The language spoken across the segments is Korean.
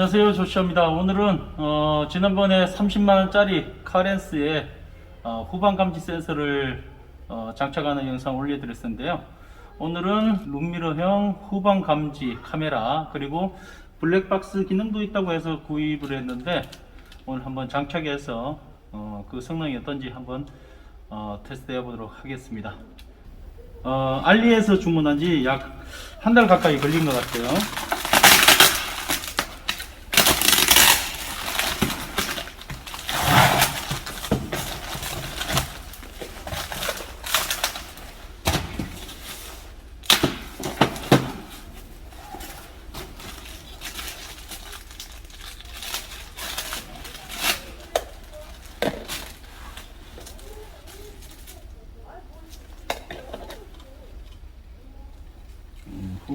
안녕하세요 조시아입니다. 오늘은 어, 지난번에 30만원짜리 카렌스의 어, 후방 감지 센서를 어, 장착하는 영상 올려드렸었는데요. 오늘은 룸미러형 후방 감지 카메라 그리고 블랙박스 기능도 있다고 해서 구입을 했는데 오늘 한번 장착해서 어, 그 성능이 어떤지 한번 어, 테스트 해보도록 하겠습니다. 어, 알리에서 주문한 지 약 한 달 가까이 걸린 것 같아요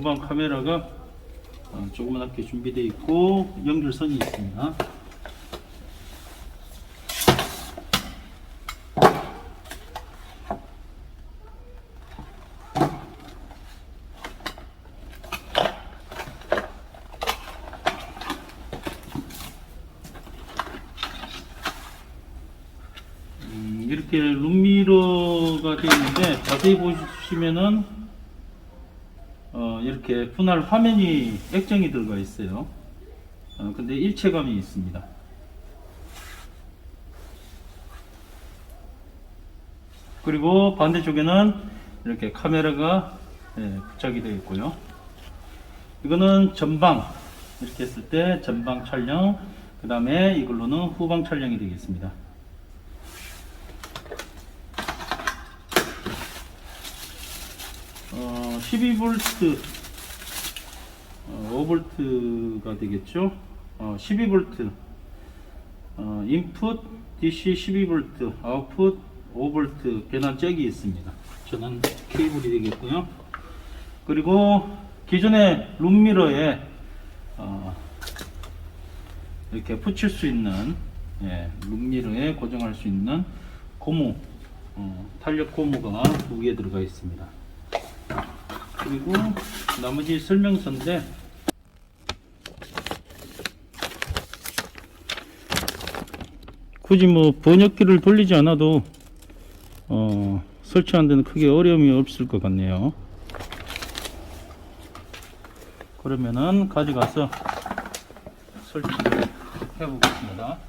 후방 카메라가 어, 조그맣게 준비되어 있고 연결선이 있습니다. 음, 이렇게 룸미러가 되어 있는데 자세히 보시면은 어, 이렇게 분할 화면이 액정이 들어가 있어요. 어, 근데 일체감이 있습니다. 그리고 반대쪽에는 이렇게 카메라가 예, 부착이 되어 있고요. 이거는 전방 이렇게 했을 때 전방 촬영, 그 다음에 이걸로는 후방 촬영이 되겠습니다. 어, 12V, 어, 5V가 되겠죠. 어, 12V, 어, 인풋 DC 12V, 아웃풋 5V 변환 잭이 있습니다. 저는 케이블이 되겠고요. 그리고 기존의 룸미러에 어, 이렇게 붙일 수 있는 예, 룸미러에 고정할 수 있는 고무 어, 탄력 고무가 두 개 들어가 있습니다. 그리고 나머지 설명서인데 굳이 뭐 번역기를 돌리지 않아도 어, 설치하는 데는 크게 어려움이 없을 것 같네요. 그러면은 가져가서 설치를 해 보겠습니다.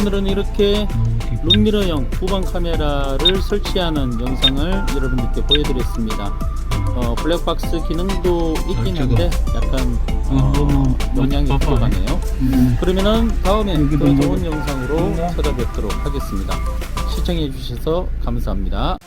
오늘은 이렇게 룸미러형 후방 카메라를 설치하는 영상을 여러분들께 보여드렸습니다. 어, 블랙박스 기능도 있긴 아, 한데 약간 어, 너무 영향이. 들어가네요. 그러면은 다음에 더 좋은 영상으로 뭔가? 찾아뵙도록 하겠습니다. 시청해 주셔서 감사합니다.